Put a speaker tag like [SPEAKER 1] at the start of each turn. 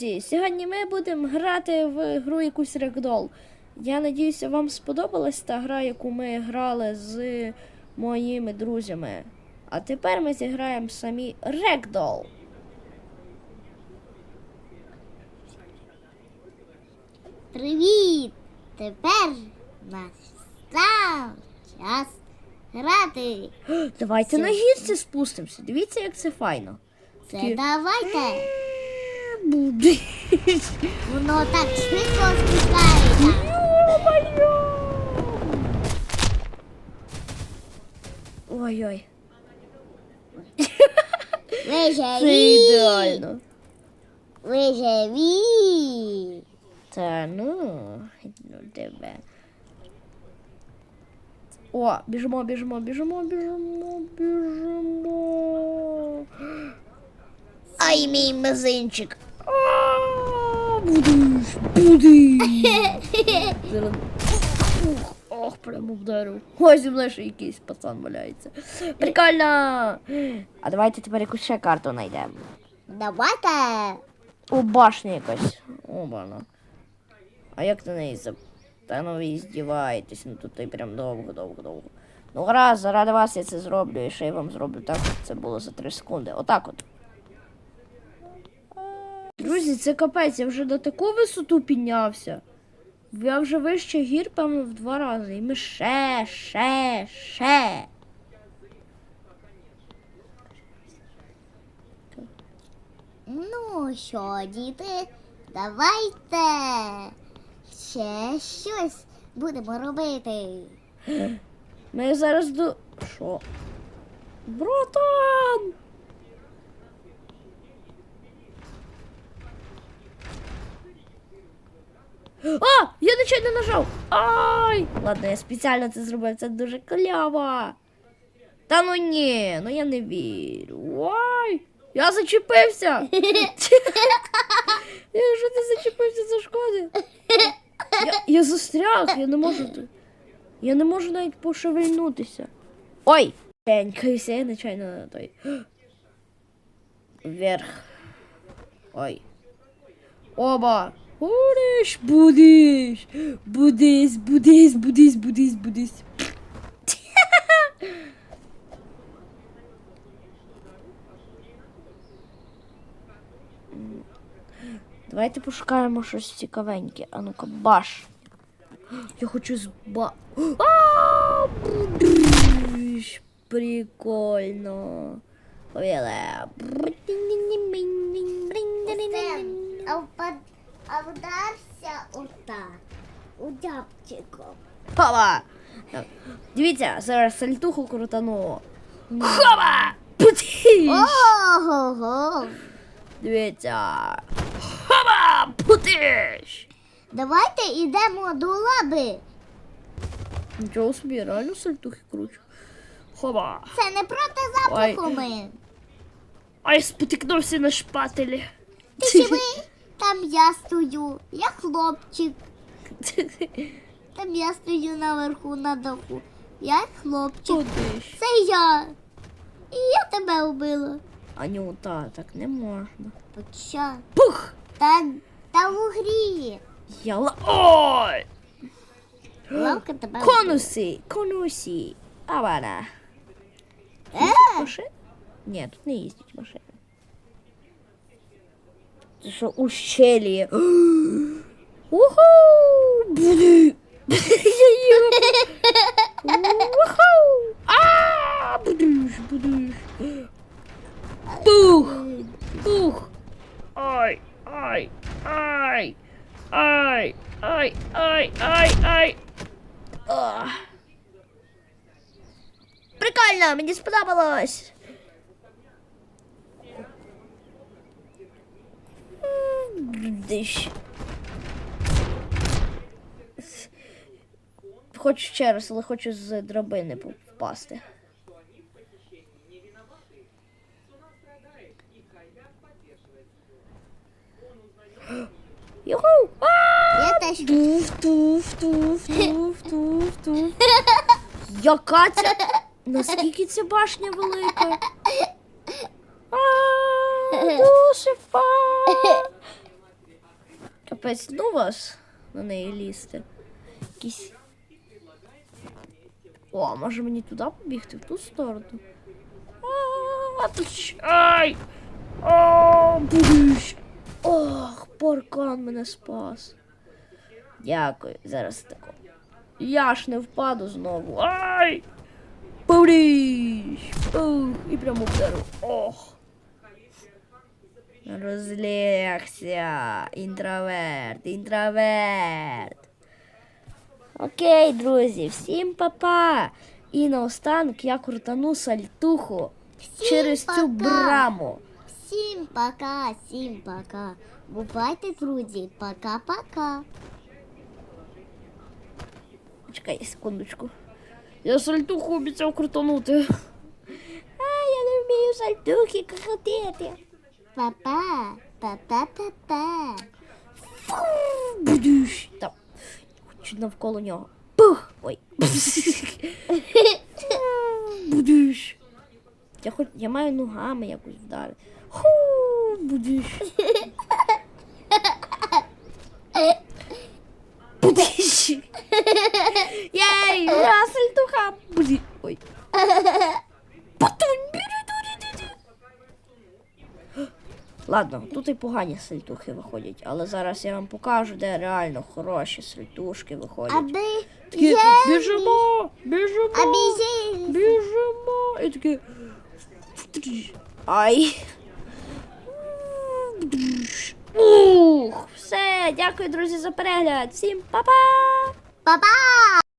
[SPEAKER 1] Друзі, Сьогодні ми будемо грати в гру якусь рекдол. Я надіюся, вам сподобалась та гра, яку ми грали з моїми друзями. А тепер ми зіграємо самі рекдол.
[SPEAKER 2] Привіт! Тепер настав час грати.
[SPEAKER 1] Давайте на гірці спустимося. Дивіться, як це файно.
[SPEAKER 2] Це
[SPEAKER 1] Ті-
[SPEAKER 2] давайте.
[SPEAKER 1] Буде.
[SPEAKER 2] Воно так швидко спускається.
[SPEAKER 1] Ой-ой. Це ідеально.
[SPEAKER 2] Ви живі!
[SPEAKER 1] Та ну, ну тебе. О, біжимо, біжимо, біжимо, біжимо, біжимо. Ай, мій мизинчик. Будеш, будеш. Зараз- Ух, Ох, прямо вдарив. Ось зі мною ще якийсь пацан валяється. Прикольно. А давайте тепер якусь ще карту знайдемо.
[SPEAKER 2] Давайте!
[SPEAKER 1] О, башня якась. О, бана. А як на неї за. Та ну ви здіваєтесь, ну тут і прям довго, довго, довго. Ну гаразд, заради вас я це зроблю, і ще я вам зроблю так, щоб це було за 3 секунди. Отак от. Друзі, це капець, я вже на таку висоту піднявся. Я вже вище гір, певно, в два рази. І ми ще, ще, ще.
[SPEAKER 2] Ну що, діти, давайте ще щось будемо робити.
[SPEAKER 1] Ми зараз до. Що? Братан! А! Я нечайно нажав! Ай! Ладно, я спеціально це зробив, це дуже кляво. Та ну ні, ну я не вірю. Ай! Я зачепився! Якщо ти зачепився за шкоди. Я, я застряг, я не можу. Я не можу навіть пошевельнутися. Ой! Пенькаюся, я нечайно на той. Вверх. Ой. Оба. Будеш, будеш. Будеш, будеш, будеш, будеш, будеш. Давайте пошукаємо щось цікавеньке. А ну-ка, баш. Я хочу з ба. Прикольно. Повеле.
[SPEAKER 2] А, впад... а вдарся отак. У дябчиком.
[SPEAKER 1] Хова! Дивіться, зараз сальтуху крутану. Хова! Путиш!
[SPEAKER 2] Ого-го!
[SPEAKER 1] Дивіться. Хова! Путиш!
[SPEAKER 2] Давайте йдемо до лаби.
[SPEAKER 1] Нічого собі, реально сальтухи кручу. Хова!
[SPEAKER 2] Це не проти
[SPEAKER 1] Ой.
[SPEAKER 2] запаху ми.
[SPEAKER 1] Ай, спотикнувся на шпателі.
[SPEAKER 2] Ти ви? Там я стою. Я хлопчик. Там я стою наверху на даху. Я хлопчик.
[SPEAKER 1] Путиш.
[SPEAKER 2] Це я. І я тебе вбила.
[SPEAKER 1] Анюта, так не можна.
[SPEAKER 2] От що?
[SPEAKER 1] Пух!
[SPEAKER 2] Та, та в грі.
[SPEAKER 1] Я ла... Ой!
[SPEAKER 2] Лавка тебе.
[SPEAKER 1] Конуси! Конуси! Авана!
[SPEAKER 2] Е?
[SPEAKER 1] Ні, тут не їздять машини. что ущелье. Уху! Блин! Уху! А! Будыш, будыш. Тух! Тух! Ай, ай, ай, ай, ай, ай, ай, ай. Прикольно, мне сподобалось. М, Диш. Хочу ще раз, але хочу з драбини впасти. Юху!
[SPEAKER 2] Я теж.
[SPEAKER 1] Туф, туф, туф, туф, туф, туф. Яка ця? Наскільки ця башня велика? А, Дуже фа. Капець, ну вас на неї лізти. Якісь. О, може мені туди побігти, в ту сторону. А, тут Ай! О, будеш! Ох, паркан мене спас. Дякую, зараз тако. Я ж не впаду знову. Ай! Пуріш! Ух, і прямо вдару. Ох. Розлягся. Інтроверт, інтроверт. Окей, друзі, всім па-па. І наостанок я крутану сальтуху
[SPEAKER 2] Всім
[SPEAKER 1] через цю браму.
[SPEAKER 2] Всім пока, всім пока. Бувайте, друзі, пока-пока.
[SPEAKER 1] Чекай секундочку. Я сальтуху обіцяв крутанути. А, я не вмію сальтухи крутити.
[SPEAKER 2] Па-па, па-па-па-па.
[SPEAKER 1] Там. Чуть навколо нього. Пух! Ой. Будеш. Я хоч я маю ногами якось вдарити. Ху, будеш. Будеш. Єй, ура, сальтуха. Будеш. Ладно, тут і погані сальтухи виходять, але зараз я вам покажу, де реально хороші сальтушки виходять.
[SPEAKER 2] Аби
[SPEAKER 1] Такі,
[SPEAKER 2] є
[SPEAKER 1] біжимо, біжимо,
[SPEAKER 2] Аби є
[SPEAKER 1] біжимо. І такі. Ай. Ух, все, дякую, друзі, за перегляд. Всім па-па!
[SPEAKER 2] Па-па!